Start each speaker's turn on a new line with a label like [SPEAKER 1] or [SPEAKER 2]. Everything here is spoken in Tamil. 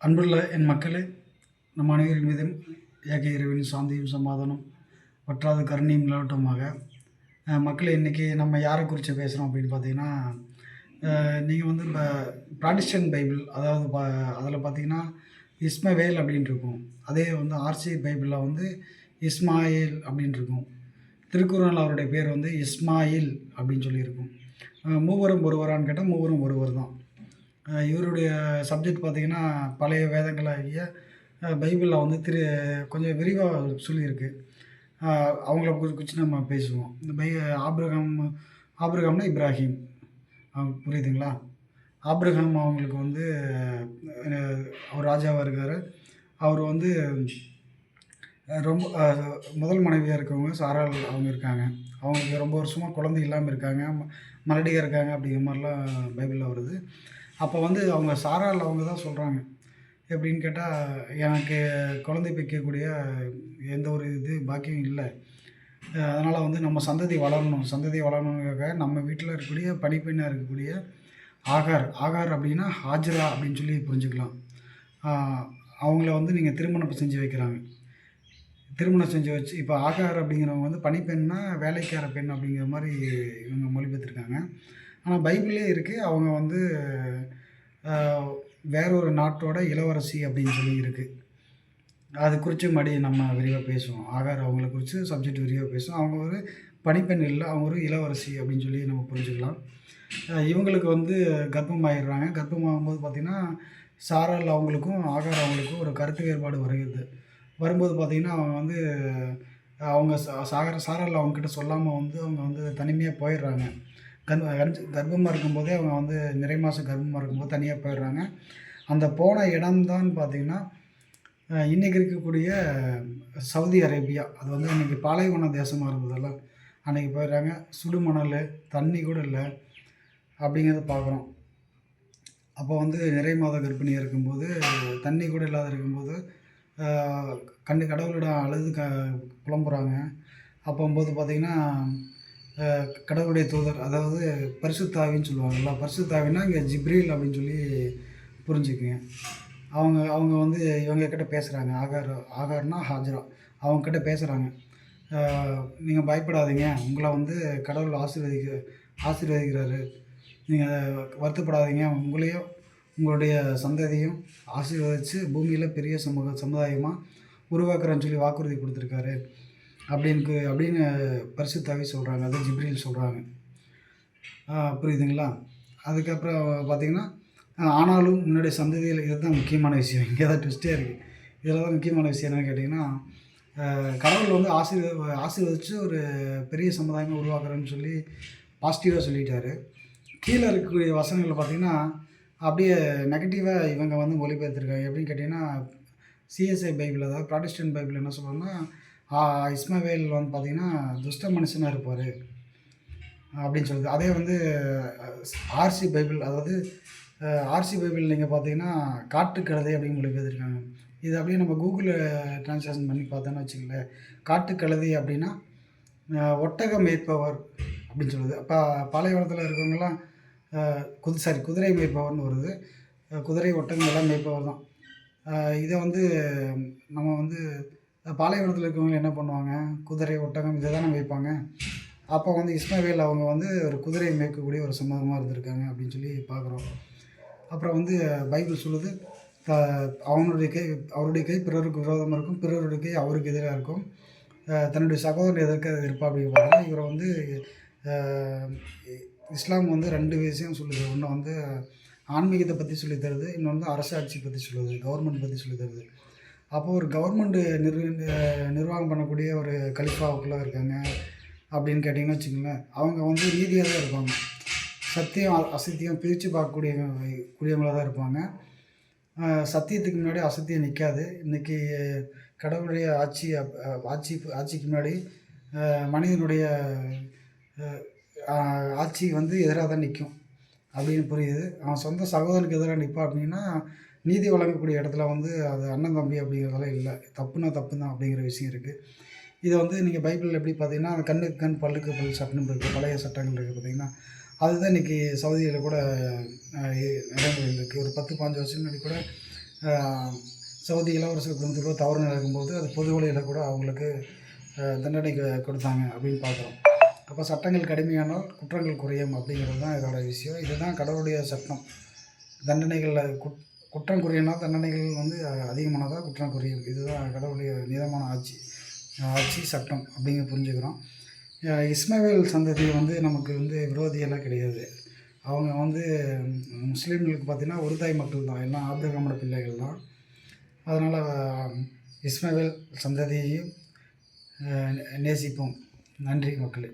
[SPEAKER 1] அன்புள்ள என் மக்களே நம் அனைவரின் மீதும் ஏக இறைவனின் சாந்தியும் சமாதானம் வற்றாத கருணையும் நிலவட்டமாக. அஹ் மக்களே இன்றைக்கி நம்ம யாரை குறித்து பேசுகிறோம் அப்படின்னு பார்த்தீங்கன்னா நீங்கள் வந்து இப்போ ப்ராடிஸ்டன் பைபிள் அதாவது பா அதில் பார்த்தீங்கன்னா இஸ்மவேல் அப்படின்ட்டு இருக்கும். அதே வந்து ஆர்சி பைபிளில் வந்து இஸ்மாயில் அப்படின்ட்டு இருக்கும். திருக்குறள் அவருடைய பேர் வந்து இஸ்மாயில் அப்படின்னு சொல்லியிருக்கும். மூவரும் ஒருவரான்னு கேட்டால் மூவரும் ஒருவர் தான். இவருடைய சப்ஜெக்ட் பார்த்திங்கன்னா பழைய வேதங்களாகிய பைபிளில் வந்து திரு கொஞ்சம் விரிவாக சொல்லியிருக்கு. அவங்கள குறி- குறித்து நம்ம பேசுவோம். இந்த பை ஆப்ரகாம் ஆப்ரகாம்னா இப்ராஹிம். அவங்க புரியுதுங்களா? ஆப்ரஹாம் அவங்களுக்கு வந்து அவர் ராஜாவாக இருக்கார். அவர் வந்து ரொம்ப முதல் மனைவியாக இருக்கவங்க சாரால் அவங்க இருக்காங்க. அவங்களுக்கு ரொம்ப வருஷமாக குழந்தை இல்லாமல் இருக்காங்க. ம- மலடியாக இருக்காங்க அப்படிங்கிற மாதிரிலாம் பைபிளில் வருது. அப்போ வந்து அவங்க சாரால் அவங்க தான் சொல்கிறாங்க. எப்படின்னு கேட்டால் எனக்கு குழந்தை பெக்கக்கூடிய எந்த ஒரு இது பாக்கியம் இல்லை. அதனால் வந்து நம்ம சந்ததி வளரணும். சந்ததி வளரணுங்க நம்ம வீட்டில் இருக்கக்கூடிய பனிப்பெண்ணாக இருக்கக்கூடிய ஆகார் ஆகார் அப்படின்னா ஹாஜரா அப்படின்னு சொல்லி புரிஞ்சுக்கலாம். அவங்கள வந்து நீங்கள் திருமணம் செஞ்சு வைக்கிறாங்க. திருமணம் செஞ்சு வச்சு இப்போ ஆகார் அப்படிங்கிறவங்க வந்து பனிப்பெண்ணா வேலைக்கார பெண் அப்படிங்கிற மாதிரி இவங்க மொழிபெற்றிருக்காங்க ஆனால் பைபிளே இருக்குது அவங்க வந்து ஆஹ், வேற ஒரு நாட்டோட இளவரசி அப்படின்னு சொல்லி இருக்குது அது குறித்து மடி நம்ம விரிவாக பேசுவோம். ஆகார் அவங்கள குறித்து சப்ஜெக்ட் விரிவாக பேசுவோம். அவங்க ஒரு பணிப்பெண் இல்லை அவங்க ஒரு இளவரசி அப்படின்னு சொல்லி நம்ம புரிஞ்சுக்கலாம். இவங்களுக்கு வந்து கர்ப்பம் ஆயிடுறாங்க. கர்ப்பம் ஆகும்போது பார்த்திங்கன்னா சாரால் அவங்களுக்கும் ஆகார் அவங்களுக்கும் ஒரு கருத்து வேறுபாடு வருகிறது. வரும்போது பார்த்திங்கன்னா அவங்க வந்து அவங்க சாகர சாரால் அவங்கக்கிட்ட சொல்லாமல் வந்து அவங்க வந்து தனிமையாக போயிடுறாங்க. கர்ப்ப கர்ப்பமாக இருக்கும்போதே அவங்க வந்து நிறை மாதம் கர்ப்பமாக இருக்கும்போது தனியாக போயிடுறாங்க. அந்த போன இடம்தான் பார்த்திங்கன்னா இன்றைக்கி இருக்கக்கூடிய சவுதி அரேபியா. அது வந்து இன்றைக்கி பாலைவன தேசமாக இருந்ததல்ல. அன்றைக்கி போயிடுறாங்க. சுடுமணல் தண்ணி கூட இல்லை. அப்படிங்கிறத பார்க்குறோம் அப்போ வந்து நிறை மாத கர்ப்பிணியாக இருக்கும்போது தண்ணி கூட இல்லாத இருக்கும்போது கண்டு கடவுளிடம் அழுது க புலம்புறாங்க. அப்போம்போது பார்த்திங்கன்னா கடவுளுடைய தூதர் அதாவது பரிசுத்தாவின்னு சொல்லுவாங்கல்ல பரிசுத்தாவின்னா இங்கே ஜிப்ரீல் அப்படின்னு சொல்லி புரிஞ்சுக்குங்க. அவங்க அவங்க வந்து இவங்க கிட்டே பேசுகிறாங்க ஆகார் ஆகார்னா ஹாஜரா. அவங்கக்கிட்ட பேசுகிறாங்க நீங்கள் பயப்படாதீங்க. உங்களை வந்து கடவுள் ஆசீர்வதிக்க ஆசீர்வதிக்கிறாரு. நீங்கள் வருத்தப்படாதீங்க. உங்களையும் உங்களுடைய சந்ததியும் ஆசீர்வதித்து பூமியில் பெரிய சமூக சமுதாயமாக உருவாக்குறேன்னு சொல்லி வாக்குறுதி கொடுத்துருக்காரு. அப்படின்னு அப்படின்னு பரிசுத்தாவி சொல்கிறாங்க அது ஜிப்ரியில் சொல்கிறாங்க புரியுதுங்களா? அதுக்கப்புறம் பார்த்தீங்கன்னா ஆனாலும் முன்னாடி சந்ததியில் இதுதான் முக்கியமான விஷயம். இங்கே தான் ட்விஸ்டே இருக்குது இதில் தான் முக்கியமான விஷயம் என்னென்னு கேட்டிங்கன்னா கடவுள் வந்து ஆசீர்வ ஆசீர்வதித்து ஒரு பெரிய சமுதாயமாக உருவாக்குறேன்னு சொல்லி பாசிட்டிவாக சொல்லிட்டாரு. கீழே இருக்கக்கூடிய வசனங்களை பார்த்தீங்கன்னா அப்படியே நெகட்டிவாக இவங்க வந்து மொழிபெயர்த்திருக்காங்க. எப்படின்னு கேட்டிங்கன்னா சிஎஸ்ஐ பைபிள் அதாவது ப்ராடெஸ்டன்ட் பைபிள் என்ன சொல்கிறோன்னா இஸ்மவேல் வந்து பார்த்திங்கன்னா துஷ்ட மனுஷனாக இருப்பார் அப்படின்னு சொல்லுது அதே வந்து ஆர்சி பைபிள் அதாவது ஆர்சி பைபிள் நீங்கள் பார்த்தீங்கன்னா காட்டுக்கழுதை அப்படின்னு மொழிபெயர்த்திருக்காங்க இது அப்படியே நம்ம கூகுளில் ட்ரான்ஸ்லேஷன் பண்ணி பார்த்தோன்னு வச்சுக்கங்களேன். காட்டுக்கழுதை அப்படின்னா ஒட்டகம் ஒட்டக மேய்ப்பவர் அப்படின்னு சொல்லுது அப்போ பாலைவனத்தில் இருக்கவங்கலாம் அஹ், குது சாரி குதிரை மேய்ப்பவர்னு வருது. குதிரை ஒட்டகம் எல்லாம் மேய்ப்பவர் தான். இதை வந்து நம்ம வந்து பாலைவனத்தில் இருக்கவங்க என்ன பண்ணுவாங்க? குதிரை ஒட்டகம் இதை தானே வைப்பாங்க அப்போ வந்து இஸ்மாவேல் அவங்க வந்து ஒரு குதிரை மேய்க்கக்கூடிய ஒரு சம்மதமாக இருந்திருக்காங்க அப்படின்னு சொல்லி பார்க்குறோம். அப்புறம் வந்து பைபிள் சொல்லுது த அவனுடைய கை அவருடைய கை பிறருக்கு விரோதமாக இருக்கும் பிறருடைய கை அவருக்கு எதிராக இருக்கும். தன்னுடைய சகோதரன் எதற்கு இருப்பா அப்படின்னு பார்த்தா இவரை வந்து இஸ்லாம் வந்து ரெண்டு விஷயம் சொல்லுது. ஒன்று வந்து ஆன்மீகத்தை பற்றி சொல்லி தருது இன்னொன்று வந்து அரசாட்சி பற்றி சொல்லுது கவர்மெண்ட் பற்றி சொல்லி தருது. அப்போ ஒரு கவர்மெண்ட்டு நிர் நிர்வாகம் பண்ணக்கூடிய ஒரு கலிஃபாவுக்குள்ளே இருக்காங்க அப்படின்னு கேட்டிங்கன்னு வச்சுக்கோங்களேன். அவங்க வந்து நீதியாக தான் இருப்பாங்க. சத்தியம் அசத்தியம் பிரித்து பார்க்கக்கூடிய கூடியவங்களாக தான் இருப்பாங்க. சத்தியத்துக்கு முன்னாடி அசத்தியம் நிற்காது இன்றைக்கி கடவுளுடைய ஆட்சி ஆட்சி ஆட்சிக்கு முன்னாடி மனிதனுடைய ஆட்சி வந்து எதிராக தான் நிற்கும் அப்படின்னு புரியுது. அவன் சொந்த சகோதரனுக்கு எதிராக நிற்பான் அப்படின்னா நீதி வழங்கக்கூடிய இடத்துல வந்து அது அண்ணன் தம்பி அப்படிங்கிறதெல்லாம் இல்லை. தப்புனா தப்பு தான் அப்படிங்கிற விஷயம் இருக்குது இதை வந்து நீங்கள் பைபிளில் எப்படி பார்த்தீங்கன்னா அந்த கண்ணுக்கு கண் பல்லுக்கு பல் சட்டம் இருக்குது பழைய சட்டங்கள் இருக்குது பார்த்தீங்கன்னா அதுதான் இன்றைக்கி சவுதியில் கூட நடைமுறையில் இருக்குது ஒரு பத்து பாஞ்சு வருஷம் முன்னாடி கூட சவுதி இளவரசர் குடும்பத்துக்கு தவறு நடக்கும்போது அது பொது வழியில் கூட அவங்களுக்கு தண்டனை கொடுத்தாங்க அப்படின்னு பார்க்குறோம் அப்போ சட்டங்கள் கடுமையானால் குற்றங்கள் குறையும் அப்படிங்கிறது தான் இதோட விஷயம். இதுதான் கடவுளுடைய சட்டம். தண்டனைகளில் குட் குற்றம் குறையினால் தண்டனைகள் வந்து அதிகமானதாக குற்றம் குறையும் இதுதான் கடவுளுடைய நீதமான ஆட்சி. ஆட்சி சட்டம் அப்படிங்க புரிஞ்சுக்கிறோம். இஸ்மவேல் சந்ததி வந்து நமக்கு வந்து விரோதியெல்லாம் கிடையாது. அவங்க வந்து முஸ்லீம்களுக்கு பார்த்திங்கன்னா ஒரு தாய் மக்கள் தான். எல்லாம் ஆபிரகாமோட பிள்ளைகள் தான். அதனால் இஸ்மவேல் சந்ததியையும் நேசிப்போம். நன்றி மக்களே.